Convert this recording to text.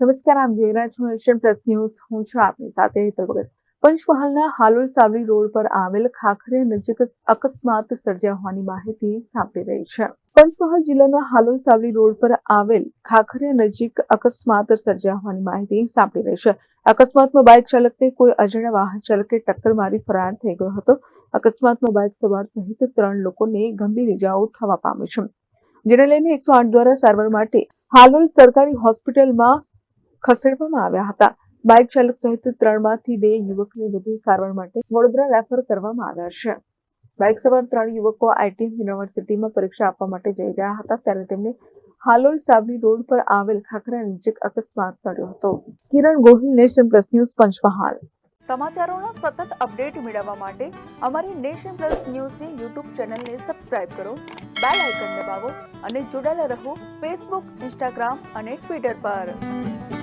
નમસ્કાર, આમ જોઈ રહ્યા છો એશિયન પ્લસ ન્યૂઝ. હું છું આપની સાથે પંચમહાલના હાલોલ સાવલી રોડ પર આવેલ ખાખરે નજીક અકસ્માત સર્જ્યા હોવાની માહિતી સાંપડી રહી છે. પંચમહાલ જિલ્લાના હાલોલ સાવલી રોડ પર આવેલ ખાખરે નજીક અકસ્માત સર્જ્યા હોવાની માહિતી સાંપડી રહી છે. અકસ્માતમાં બાઇક ચાલકને કોઈ અજાણ્યા વાહન ચાલકે ટક્કર મારી ફરાર થઈ ગયો હતો. અકસ્માતમાં બાઇક સવાર સહિત ત્રણ લોકોને ગંભીર ઇજાઓ થવા પામી છે. જેને લઈને એકસો આઠ દ્વારા સારવાર માટે હાલોલ સરકારી હોસ્પિટલમાં ખસેડવામાં આવ્યા હતા. બાઇક ચાલક સહિત ત્રણમાંથી બે યુવકને વધુ સારવાર માટે વડોદરા રેફર કરવામાં આવ્યા છે. બાઇક સવાર ત્રણ યુવકો આઈટીએમ યુનિવર્સિટીમાં પરીક્ષા આપવા માટે જઈ રહ્યા હતા ત્યારે તેમને હાલોલ સાવલી રોડ પર આવેલ ખાખરા નજીક અકસ્માત નડ્યો હતો. Kiran Gohil, nation plus news, Panchmahal. સમાચારોનો સતત અપડેટ મેળવવા માટે અમારી નેશન પ્લસ ન્યૂઝની યુટ્યુબ ચેનલને સબસ્ક્રાઇબ કરો, બેલ આઇકન દબાવો અને જોડાયેલા રહો ફેસબુક, ઇન્સ્ટાગ્રામ અને ટ્વિટર પર.